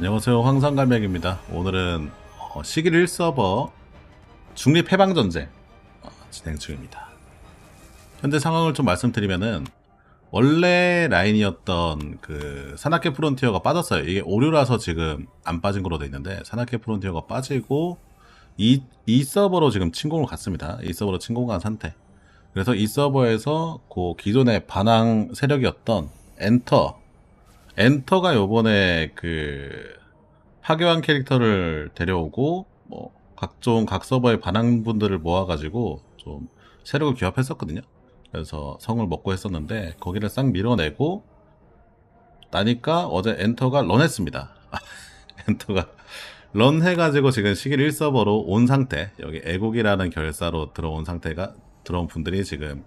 안녕하세요. 황상갈맥입니다. 오늘은 어, 시길 1서버 중립 해방 전쟁 어, 진행 중입니다. 현재 상황을 좀 말씀드리면은 원래 라인이었던 그 산악계 프론티어가 빠졌어요. 이게 오류라서 지금 안 빠진 걸로 돼 있는데 산악계 프론티어가 빠지고 이, 이 서버로 지금 침공을 갔습니다. 이 서버로 침공한 상태. 그래서 이 서버에서 그 기존의 반항 세력이었던 엔터 엔터가 요번에 그 파괴왕 캐릭터를 데려오고 뭐 각종 각 서버의 반항분들을 모아가지고 좀 세력을 기합했었거든요. 그래서 성을 먹고 했었는데 거기를 싹 밀어내고 나니까 어제 엔터가 런했습니다. 엔터가 런해가지고 지금 시길 1서버로 온 상태 여기 애국이라는 결사로 들어온 상태가 들어온 분들이 지금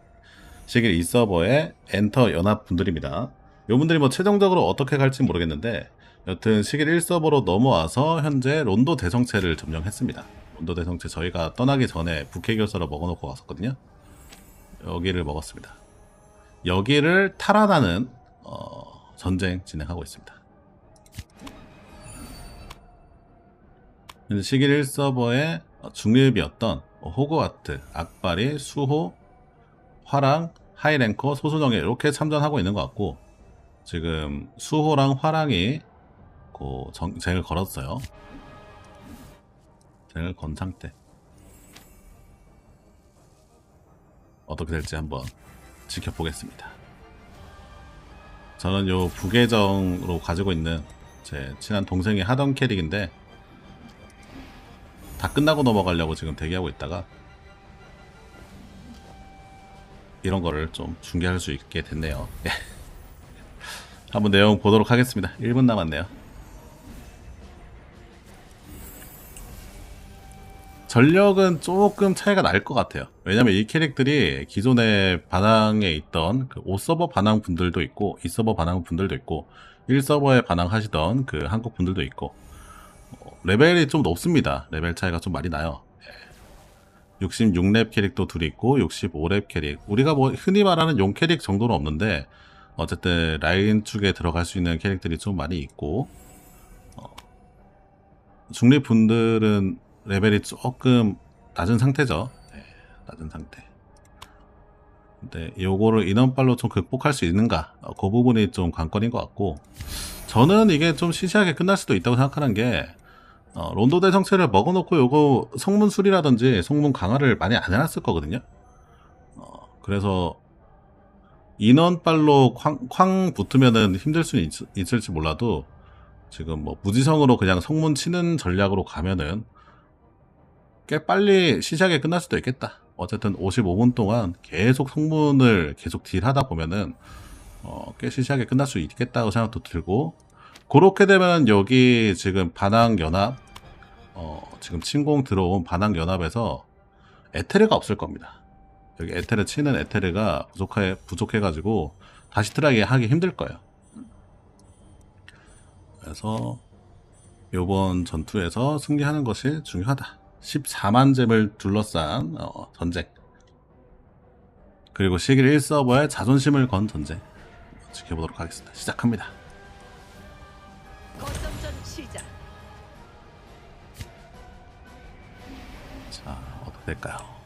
시길 2서버의 엔터 연합 분들입니다. 요분들이 뭐 최종적으로 어떻게 갈지 모르겠는데 여튼 시길 1서버로 넘어와서 현재 론도 대성체를 점령했습니다. 론도 대성체 저희가 떠나기 전에 북해교서로 먹어놓고 갔었거든요. 여기를 먹었습니다. 여기를 탈환하는 어, 전쟁 진행하고 있습니다. 시길 1서버의 중립이었던 호그와트, 악바리, 수호, 화랑, 하이랭커, 소수정예 이렇게 참전하고 있는 것 같고 지금 수호랑 화랑이 그 쟁을 걸었어요. 쟁을 건 상태. 어떻게 될지 한번 지켜보겠습니다. 저는 요 부계정으로 가지고 있는 제 친한 동생이 하던 캐릭인데 다 끝나고 넘어가려고 지금 대기하고 있다가 이런 거를 좀 중계할 수 있게 됐네요. 예. 한번 내용 보도록 하겠습니다. 1분 남았네요. 전력은 조금 차이가 날 것 같아요. 왜냐면 이 캐릭들이 기존에 반항에 있던 그 5서버 반항 분들도 있고 2서버 반항 분들도 있고 1서버에 반항하시던 그 한국 분들도 있고 어, 레벨이 좀 높습니다. 레벨 차이가 좀 많이 나요. 66렙 캐릭도 둘이 있고 65렙 캐릭 우리가 뭐 흔히 말하는 용 캐릭 정도는 없는데 어쨌든 라인 축에 들어갈 수 있는 캐릭들이 좀 많이 있고 어, 중립 분들은 레벨이 조금 낮은 상태죠. 네, 낮은 상태. 근데 요거를 인원빨로 좀 극복할 수 있는가? 어, 그 부분이 좀 관건인 것 같고 저는 이게 좀 시시하게 끝날 수도 있다고 생각하는 게 어, 론도 대성체를 먹어놓고 요거 성문 수리라든지 성문 강화를 많이 안 해놨을 거거든요. 어, 그래서 인원빨로 쾅, 쾅 붙으면은 힘들 수는 있, 을지 몰라도 지금 뭐 무지성으로 그냥 성문 치는 전략으로 가면은 꽤 빨리 시시하게 끝날 수도 있겠다. 어쨌든 55분 동안 계속 성문을 계속 딜하다 보면은 어, 꽤 시시하게 끝날 수 있겠다고 생각도 들고 그렇게 되면 여기 지금 반항 연합 어, 지금 침공 들어온 반항 연합에서 에테르가 없을 겁니다. 여기 에테르 치는 에테르가 부족해 부족해가지고 다시 트라이 하기 힘들 거예요. 그래서 이번 전투에서 승리하는 것이 중요하다. 14만 잼을 둘러싼 어, 전쟁. 그리고 시길 1서버의 자존심을 건 전쟁. 지켜보도록 하겠습니다. 시작합니다. 시작. 자, 어떻게 될까요?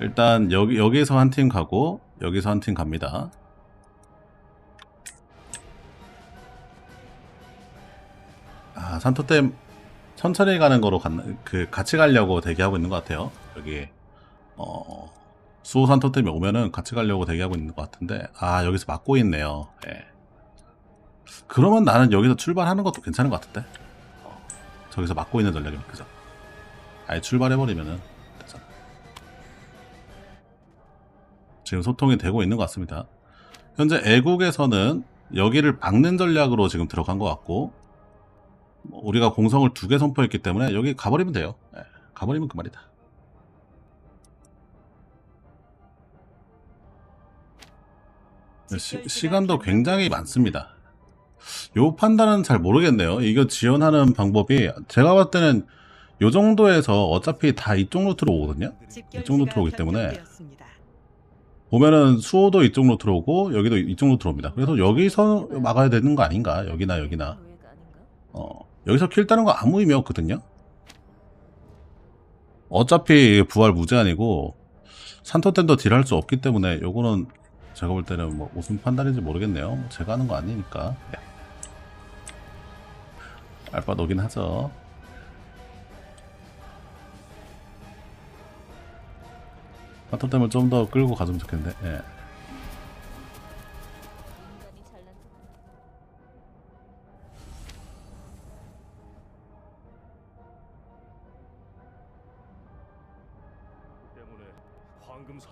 일단 여기 여기서 한 팀 가고 여기서 한 팀 갑니다. 아, 산토댐 천천히 가는 거로 갔나, 그 같이 가려고 대기하고 있는 것 같아요. 여기 어 수호 산토댐이 오면은 같이 가려고 대기하고 있는 것 같은데 아 여기서 막고 있네요. 예. 그러면 나는 여기서 출발하는 것도 괜찮은 것 같은데. 어, 저기서 막고 있는 전략이면 그죠? 아예 출발해버리면은 지금 소통이 되고 있는 것 같습니다. 현재 애국에서는 여기를 막는 전략으로 지금 들어간 것 같고 뭐 우리가 공성을 두 개 선포했기 때문에 여기 가버리면 돼요. 예, 가버리면 그 말이다. 시, 시간도 굉장히 많습니다. 요 판단은 잘 모르겠네요. 이거 지원하는 방법이 제가 봤을 때는 요 정도에서 어차피 다 이쪽 루트로 오거든요. 이쪽 루트로 오기 때문에 보면은 수호도 이쪽으로 들어오고 여기도 이쪽으로 들어옵니다. 그래서 여기서 막아야 되는 거 아닌가? 여기나 여기나 어, 여기서 킬 따는 거 아무 의미 없거든요. 어차피 부활 무제한이고 산토템도 딜할 수 없기 때문에 요거는 제가 볼 때는 뭐 무슨 판단인지 모르겠네요. 뭐 제가 하는 거 아니니까. 예. 알바 노긴 하죠. 산토템을 좀 더 끌고 가주면 좋겠는데. 예.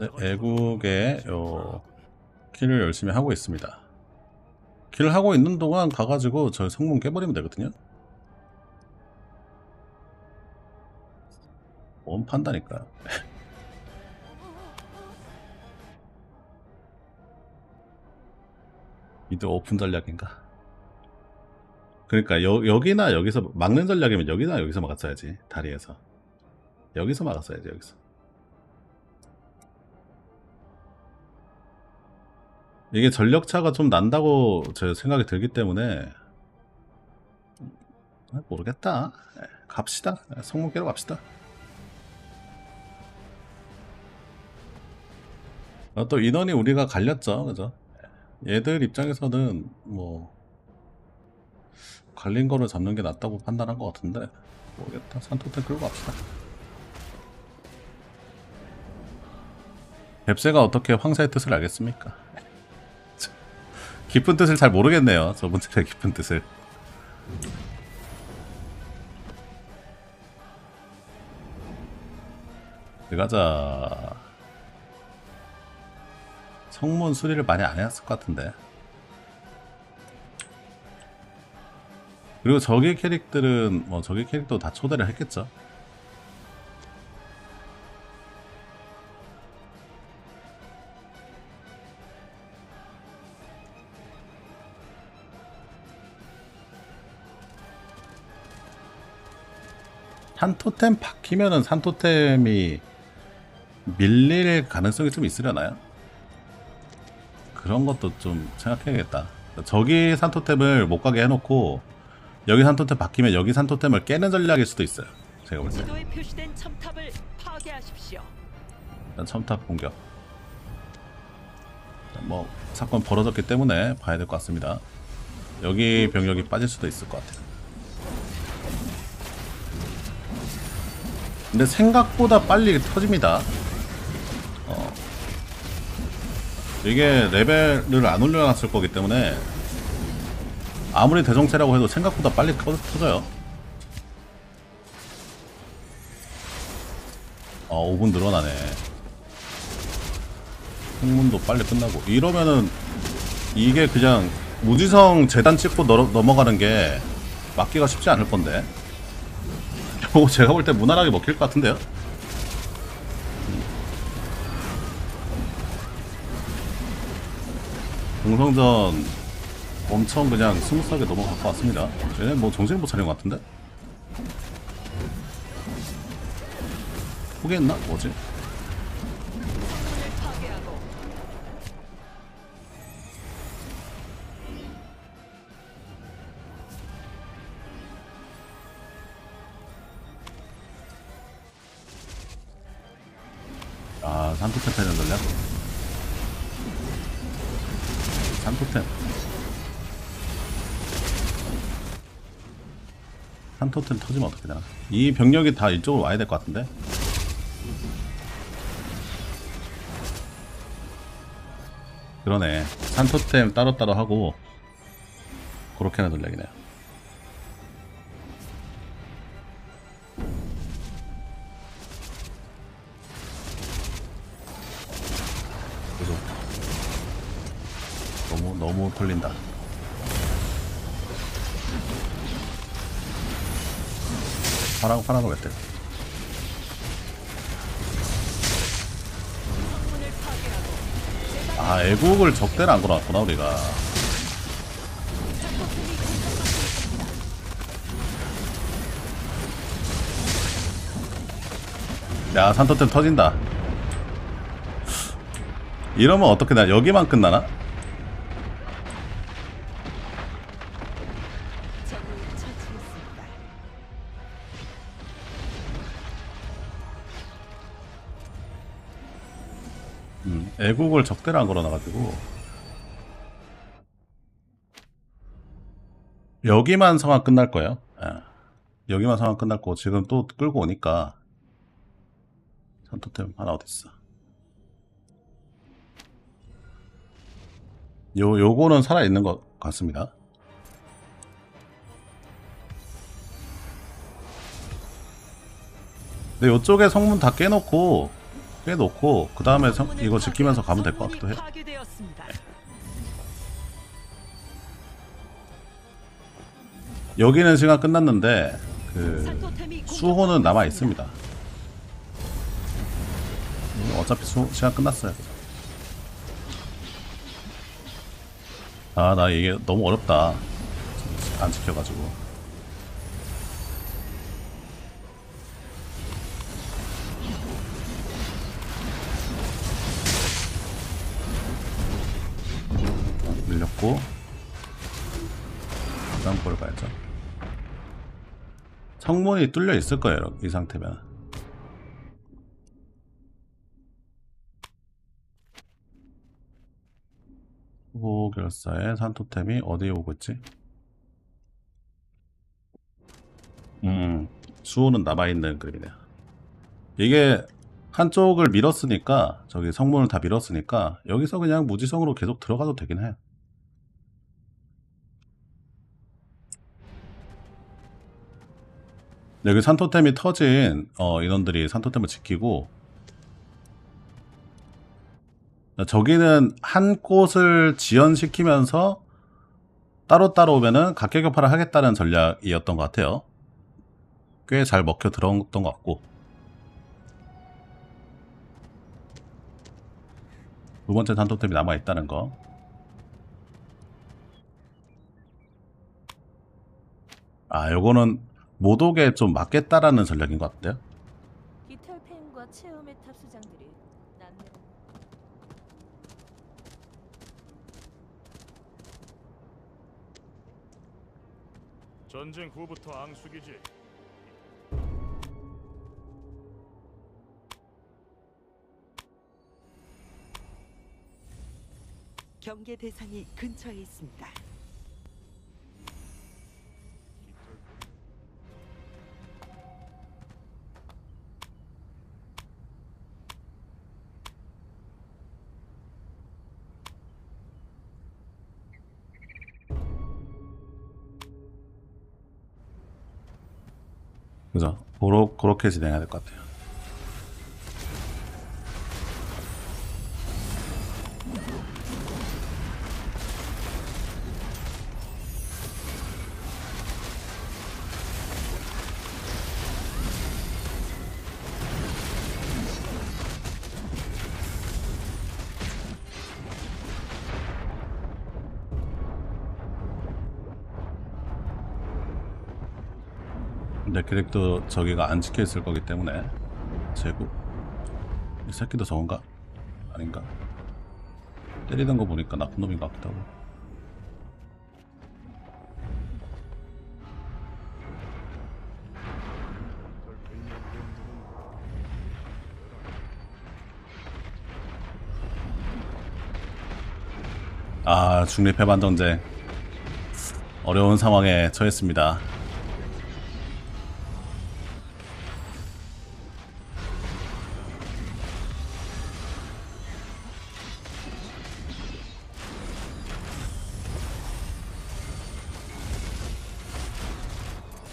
네, 애국의 요 킬을 열심히 하고 있습니다. 킬을 하고 있는 동안 가가지고 저 성문 깨버리면 되거든요. 뭔 판다니까. 미드 오픈 전략인가? 그러니까 여, 여기나 여기서 막는 전략이면 여기나 여기서 막았어야지 다리에서. 여기서 막았어야지 여기서. 이게 전력차가 좀 난다고 제 생각이 들기 때문에 아, 모르겠다. 예, 갑시다. 예, 깨러 갑시다. 아, 또 인원이 우리가 갈렸죠 그죠? 예, 얘들 입장에서는 뭐 갈린 거를 잡는 게 낫다고 판단한 것 같은데 모르겠다 산토템 끌고 갑시다 뱁새가 어떻게 황사의 뜻을 알겠습니까 깊은 뜻을 잘 모르겠네요. 저분들의 깊은 뜻을. 들어가자. 성문 수리를 많이 안 해왔을 것 같은데. 그리고 저기 캐릭들은 뭐 저기 캐릭터 다 초대를 했겠죠. 산토템 박히면은 산토템이 밀릴 가능성이 좀 있으려나요? 그런 것도 좀 생각해야겠다. 저기 산토템을 못 가게 해놓고 여기 산토템 박히면 여기 산토템을 깨는 전략일 수도 있어요. 제가 볼 때. 일단 첨탑 공격. 뭐 사건 벌어졌기 때문에 봐야 될 것 같습니다. 여기 병력이 빠질 수도 있을 것 같아요. 근데 생각보다 빨리 터집니다. 이게 레벨을 안 올려놨을 거기 때문에 아무리 대정체라고 해도 생각보다 빨리 커- 터져요. 어, 5분 늘어나네. 흥문도 빨리 끝나고 이러면은 이게 그냥 무지성 재단 찍고 넘어- 넘어가는 게 막기가 쉽지 않을 건데. 오, 제가 볼 때 무난하게 먹힐 것 같은데요? 공성전 엄청 그냥 스무스하게 넘어갈 것 같습니다. 얘네 뭐 정신을 못 차린 것 같은데? 포기했나? 뭐지? 산토템 터지면 어떻게 되나? 이 병력이 다 이쪽으로 와야 될 것 같은데? 그러네. 산토템 따로따로 하고, 그렇게 하는 전략이네요. 그죠? 너무 너무 털린다. 파랑 파랑을 왜 때려? 아 애국을 적대를 안 걸어놨구나 우리가. 야 산토템 터진다. 이러면 어떻게 나 여기만 끝나나? 애국을 적대로 안 걸어놔가지고 여기만 상황 끝날 거예요. 예. 여기만 상황 끝날 거고 지금 또 끌고 오니까 산토템 하나 어딨어? 요 요거는 살아 있는 것 같습니다. 근데 요쪽에 성문 다 깨놓고 깨놓고 그 다음에 이거 지키면서 가면 될 것 같기도 해요. 여기는 시간 끝났는데 그 수호는 남아 있습니다. 어차피 수, 시간 끝났어요. 아 나 이게 너무 어렵다. 안 지켜가지고. 성문이 뚫려 있을 거예요. 이 상태면. 후보 결사의 산토템이 어디에 오고 있지? 음, 수호는 남아있는 그림이네요. 이게 한쪽을 밀었으니까, 저기 성문을 다 밀었으니까, 여기서 그냥 무지성으로 계속 들어가도 되긴 해요. 여기 산토템이 터진 어, 인원들이 산토템을 지키고 저기는 한 곳을 지연시키면서 따로따로 오면은 각계격파를 하겠다는 전략이었던 것 같아요. 꽤 잘 먹혀 들어갔던 것 같고 두 번째 산토템이 남아있다는 거 아, 요거는 못 오게 좀 막겠다라는 전략인 것 같은데요? 깃털 펜과 체험의 탑수장들이 남는 전쟁 후부터 앙숙이지. 경계 대상이 근처에 있습니다. 그죠? 그렇게 진행해야 될 것 같아요. 캐릭터 저기가 안 찍혀 있을 거기 때문에 제국 이 새끼도 저건가? 아닌가? 때리던 거 보니까 나쁜 놈인 것 같기도 하고 아 중립 해반 전쟁 어려운 상황에 처했습니다.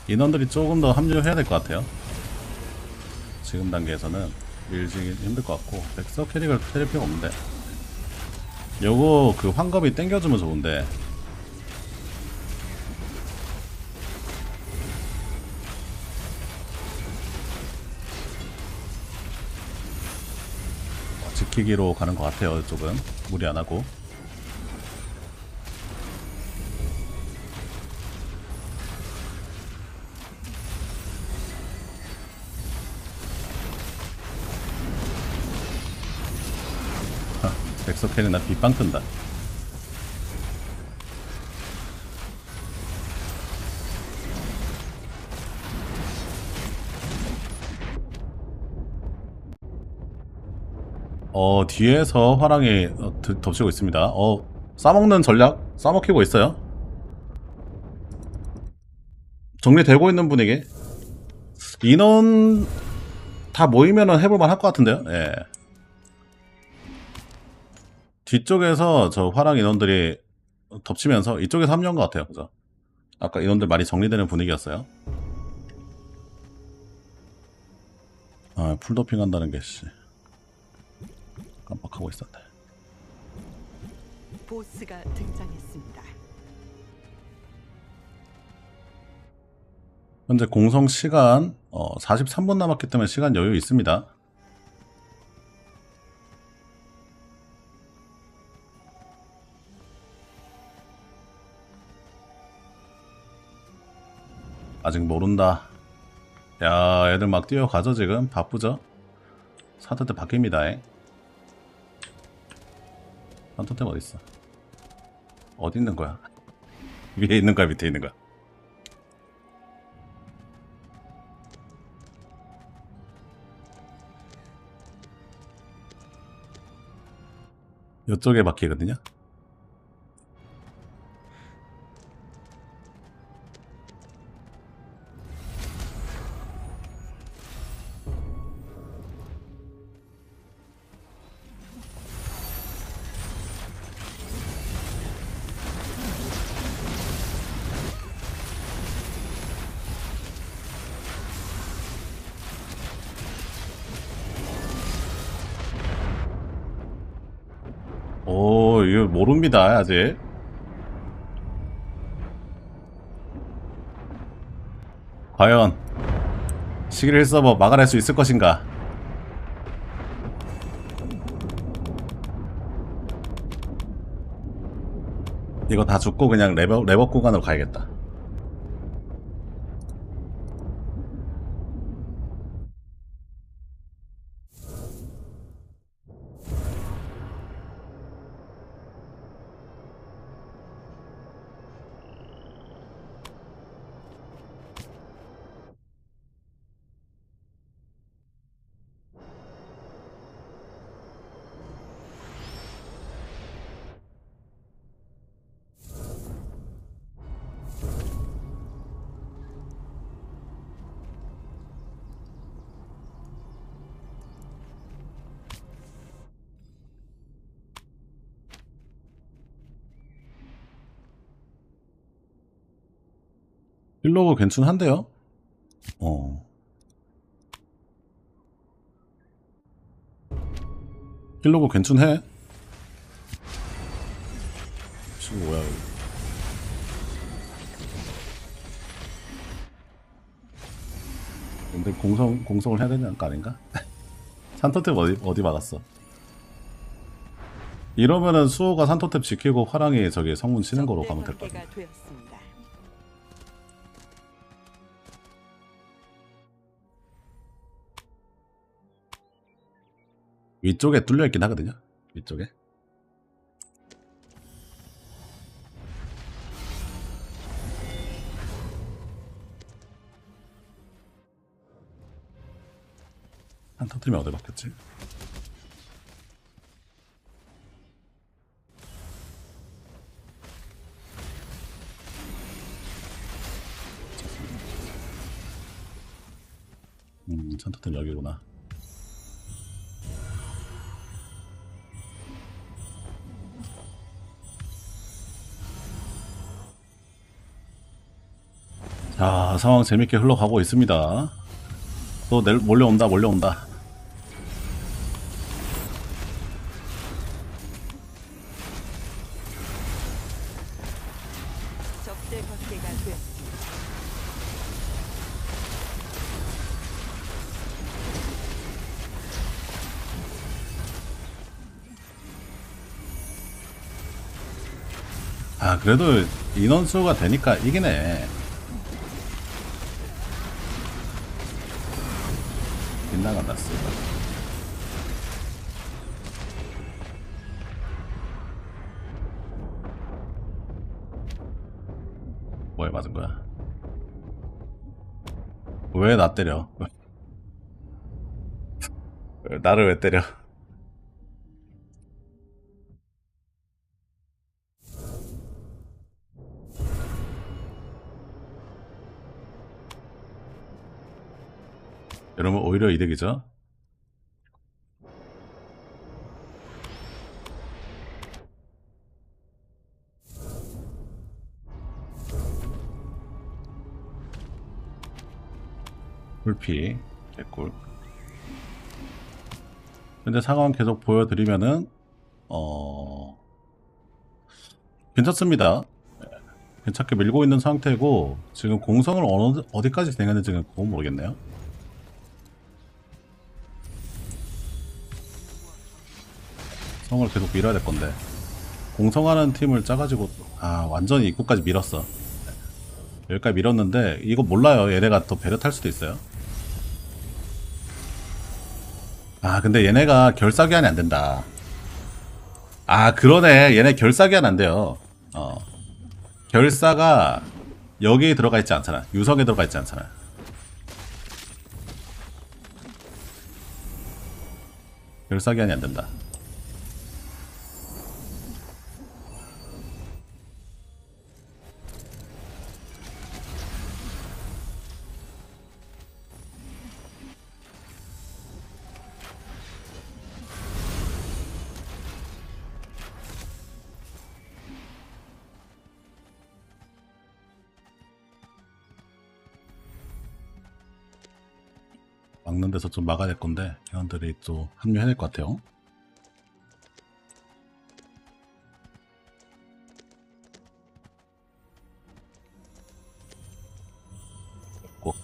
인원들이 조금 더 합류해야 될 것 같아요. 지금 단계에서는 밀지 힘들 것 같고 백서 캐릭을 때릴 필요 없는데. 요거 그 환검이 땡겨주면 좋은데. 어, 지키기로 가는 것 같아요 이쪽은. 무리 안 하고 백석캔이 나 빗빵 뜬다. 어, 뒤에서 화랑이 어, 드- 덮치고 있습니다. 어, 싸먹는 전략? 싸먹히고 있어요. 정리되고 있는 분위기. 인원 다 모이면은 해볼만 할 것 같은데요? 예. 뒤쪽에서 저 화랑 인원들이 덮치면서 이쪽에서 합류한 것 같아요. 그죠? 아까 인원들 많이 정리되는 분위기였어요. 아, 풀도핑 한다는 게, 씨. 깜빡하고 있었네. 보스가 등장했습니다. 현재 공성 시간 어, 43분 남았기 때문에 시간 여유 있습니다. 아직 모른다. 야, 애들 막 뛰어가죠 지금 바쁘죠? 사토 때 바뀝니다. 에. 사토 때 어디 있어? 어디 있는 거야? 위에 있는 거야, 밑에 있는 거야? 이쪽에 바뀌거든요. 오, 이거 모릅니다, 아직. 과연, 시기를 서버 막아낼 수 있을 것인가? 이거 다 죽고 그냥 레버, 레버 구간으로 가야겠다. 힐러가 괜찮한데요? 어. 힐러가 괜찮해? 지금 뭐야. 근데 공성, 공성을 해야 되는 거 아닌가? 산토탭 어디, 어디 막았어? 이러면은 수호가 산토탭 지키고 화랑이 저기 성문 치는 거로 가면 될 것 같아. 위쪽에 뚫려 있긴 하거든요. 위쪽에. 한 터트리면 어디 바뀌었지? 음, 천터트 여기구나. 자, 상황 재밌게 흘러가고 있습니다. 또 내, 몰려온다, 몰려온다. 아, 그래도 인원수가 되니까 이기네. 빗나간다, 쓰다. 뭐에 맞은 거야? 왜 나 때려? 왜 나를 왜 때려? 여러분 오히려 이득이죠. 불피 개꿀. 근데 상황 계속 보여드리면은 어 괜찮습니다. 네, 괜찮게 밀고 있는 상태고 지금 공성을 어느 어디까지 진행하는지는 그건 모르겠네요. 성을 계속 밀어야 될 건데 공성하는 팀을 짜가지고 아 완전히 입구까지 밀었어. 네, 여기까지 밀었는데 이거 몰라요. 얘네가 더 배려 탈 수도 있어요. 아 근데 얘네가 결사기한이 안 된다. 아 그러네. 얘네 결사기한 안 돼요. 어 결사가 여기에 들어가 있지 않잖아. 유성에 들어가 있지 않잖아. 결사기한이 안 된다. 막는 데서 좀 막아야 될 건데 회원들이 또 합류해야 될것 같아요. 꼭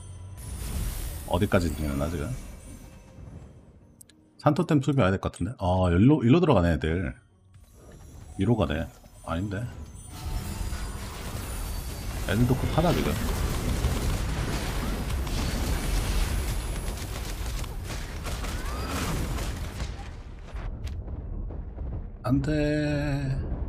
어디까지 되나 지금? 산토템 수비 와야 될 것 같은데? 아 일로 일로 들어가네 애들. 위로 가네. 아닌데. 애들도 급하다 지금. 안 돼.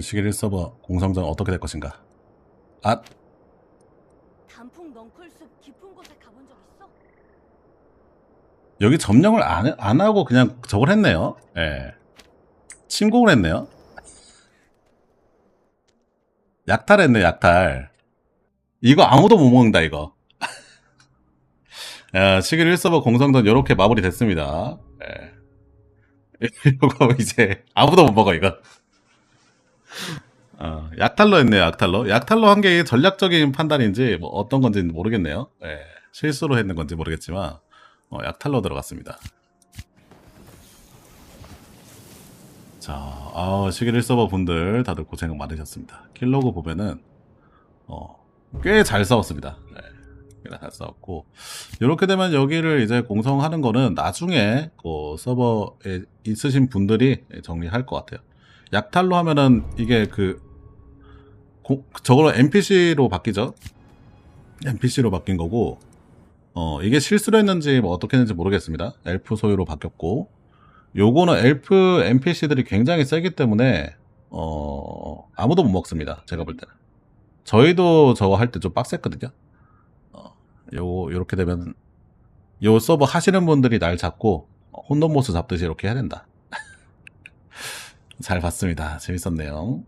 시계 1 서버 공성전 어떻게 될 것인가? 아, 단풍 넝쿨숲 깊은 곳에 가본 적 있어? 여기 점령을 안, 해- 안 하고 그냥 저걸 했네요. 예. 침공을 했네요. 약탈했네, 약탈. 이거 아무도 못 먹는다, 이거. 야, 시길 1서버 공성전 요렇게 마무리 됐습니다. 예. 이거 이제 아무도 못 먹어, 이거. 어, 약탈로 했네요, 약탈로. 약탈로 한게 전략적인 판단인지 뭐 어떤 건지 는 모르겠네요. 예. 실수로 했는 건지 모르겠지만, 어, 약탈로 들어갔습니다. 자, 아, 시길 1서버 분들 다들 고생 많으셨습니다. 킬로그 보면은, 어, 꽤 잘 싸웠습니다. 네, 꽤잘 싸웠고, 이렇게 되면 여기를 이제 공성하는 거는 나중에 그 서버에 있으신 분들이 정리할 것 같아요. 약탈로 하면은 이게 그, 고- 저걸로 NPC로 바뀌죠? NPC로 바뀐 거고, 어, 이게 실수로 했는지 뭐 어떻게 했는지 모르겠습니다. 엘프 소유로 바뀌었고, 요거는 엘프 NPC들이 굉장히 세기 때문에, 어, 아무도 못 먹습니다. 제가 볼 때는. 저희도 저거 할 때 좀 빡셌거든요. 어, 요, 요렇게 되면, 요 서버 하시는 분들이 날 잡고, 혼돈모스 잡듯이 이렇게 해야 된다. 잘 봤습니다. 재밌었네요.